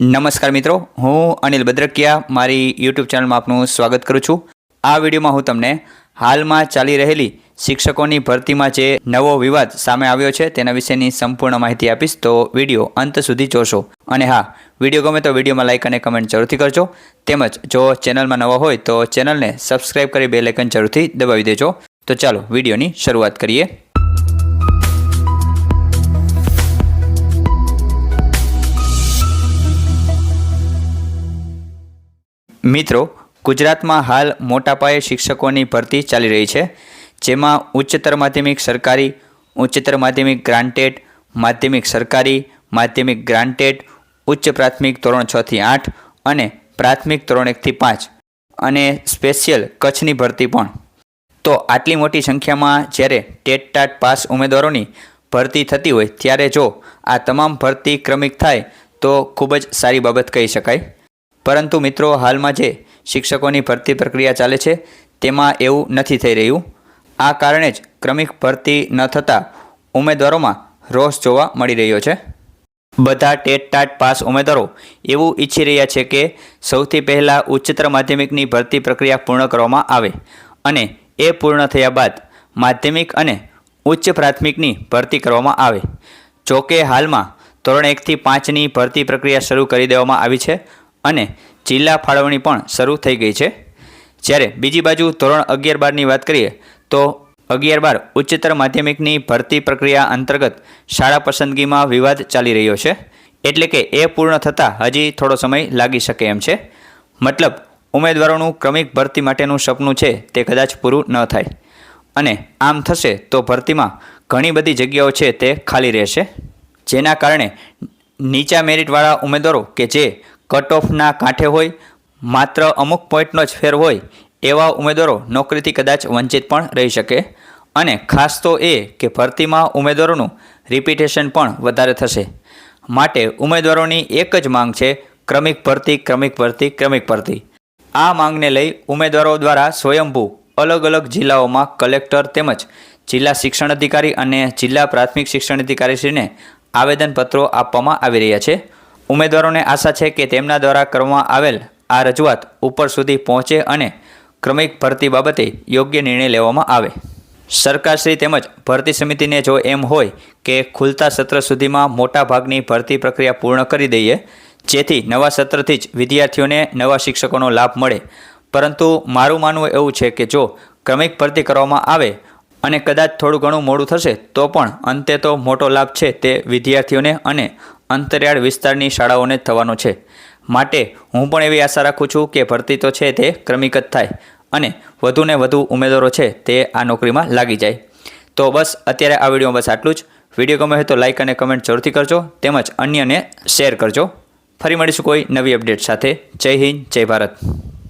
નમસ્કાર મિત્રો, હું અનિલ બદ્રકિયા, મારી યુટ્યુબ ચેનલમાં આપનું સ્વાગત કરું છું. આ વિડીયોમાં હું તમને હાલમાં ચાલી રહેલી શિક્ષકોની ભરતીમાં જે નવો વિવાદ સામે આવ્યો છે, તેના વિશેની સંપૂર્ણ માહિતી આપીશ, તો વીડિયો અંત સુધી જોશો. અને હા, વીડિયો ગમે તો વિડીયોમાં લાઇક અને કમેન્ટ જરૂરથી કરજો. તેમજ જો ચેનલમાં નવા હોય, તો ચેનલને સબસ્ક્રાઇબ કરી બે લાઇકન જરૂરથી દબાવી દેજો. તો ચાલો વિડીયોની શરૂઆત કરીએ. મિત્રો, ગુજરાતમાં હાલ મોટા પાયે શિક્ષકોની ભરતી ચાલી રહી છે, જેમાં ઉચ્ચતર માધ્યમિક સરકારી, ઉચ્ચતર માધ્યમિક ગ્રાન્ટેડ માધ્યમિક સરકારી, માધ્યમિક ગ્રાન્ટેડ ઉચ્ચ પ્રાથમિક ધોરણ છથી આઠ અને પ્રાથમિક ધોરણ એકથી પાંચ અને સ્પેશિયલ કચ્છની ભરતી પણ. તો આટલી મોટી સંખ્યામાં જ્યારે ટેટ ટાટ પાસ ઉમેદવારોની ભરતી થતી હોય, ત્યારે જો આ તમામ ભરતી ક્રમિક થાય, તો ખૂબ જ સારી બાબત કહી શકાય. પરંતુ મિત્રો હાલમાં જે શિક્ષકોની ભરતી પ્રક્રિયા ચાલે છે, તેમાં એવું નથી થઈ રહ્યું. આ કારણે જ ક્રમિક ભરતી ન થતાં ઉમેદવારોમાં રોષ જોવા મળી રહ્યો છે. બધા ટેટ ટાટ પાસ ઉમેદવારો એવું ઈચ્છી રહ્યા છે કે સૌથી પહેલાં ઉચ્ચતર માધ્યમિકની ભરતી પ્રક્રિયા પૂર્ણ કરવામાં આવે અને એ પૂર્ણ થયા બાદ માધ્યમિક અને ઉચ્ચ પ્રાથમિકની ભરતી કરવામાં આવે. જોકે હાલમાં ધોરણ એકથી પાંચની ભરતી પ્રક્રિયા શરૂ કરી દેવામાં આવી છે. અને જિલ્લા ફાળવણી પણ શરૂ થઈ ગઈ છે. જ્યારે બીજી બાજુ ધોરણ અગિયાર બારની વાત કરીએ, તો અગિયાર બાર ઉચ્ચતર માધ્યમિકની ભરતી પ્રક્રિયા અંતર્ગત શાળા પસંદગીમાં વિવાદ ચાલી રહ્યો છે. એટલે કે એ પૂર્ણ થતાં હજી થોડો સમય લાગી શકે એમ છે. મતલબ, ઉમેદવારોનું ક્રમિક ભરતી માટેનું સપનું છે તે કદાચ પૂરું ન થાય. અને આમ થશે તો ભરતીમાં ઘણી બધી જગ્યાઓ છે તે ખાલી રહેશે. જેના કારણે નીચા મેરિટવાળા ઉમેદવારો કે જે કટ ઓફના કાંઠે હોય, માત્ર અમુક પોઈન્ટનો જ ફેર હોય, એવા ઉમેદવારો નોકરીથી કદાચ વંચિત પણ રહી શકે. અને ખાસ તો એ કે ભરતીમાં ઉમેદવારોનું રિપીટેશન પણ વધારે થશે. માટે ઉમેદવારોની એક જ માંગ છે, ક્રમિક ભરતી ક્રમિક ભરતી ક્રમિક ભરતી. આ માંગને લઈ ઉમેદવારો દ્વારા સ્વયંભૂ અલગ અલગ જિલ્લાઓમાં કલેક્ટર તેમજ જિલ્લા શિક્ષણ અધિકારી અને જિલ્લા પ્રાથમિક શિક્ષણ અધિકારીશ્રીને આવેદનપત્રો આપવામાં આવી રહ્યા છે. ઉમેદવારોને આશા છે કે તેમના દ્વારા કરવામાં આવેલ આ રજૂઆત ઉપર સુધી પહોંચે અને ક્રમિક ભરતી બાબતે યોગ્ય નિર્ણય લેવામાં આવે. સરકારશ્રી તેમજ ભરતી સમિતિને જો એમ હોય કે ખુલતા સત્ર સુધીમાં મોટા ભાગની ભરતી પ્રક્રિયા પૂર્ણ કરી દઈએ, જેથી નવા સત્રથી જ વિદ્યાર્થીઓને નવા શિક્ષકોનો લાભ મળે. પરંતુ મારું માનવું એવું છે કે જો ક્રમિક ભરતી કરવામાં આવે અને કદાચ થોડું ઘણું મોડું થશે, તો પણ અંતે તો મોટો લાભ છે તે વિદ્યાર્થીઓને અને અંતરિયાળ વિસ્તારની શાળાઓને થવાનો છે. માટે હું પણ એવી આશા રાખું છું કે ભરતી તો છે તે ક્રમિક જ થાય અને વધુને વધુ ઉમેદવારો છે તે આ નોકરીમાં લાગી જાય. તો બસ અત્યારે આ વિડીયોમાં બસ આટલું જ. વીડિયો ગમે હોય તો લાઇક અને કમેન્ટ જરૂરથી કરજો, તેમજ અન્યને શેર કરજો. ફરી મળીશું કોઈ નવી અપડેટ સાથે. જય હિન્દ, જય ભારત.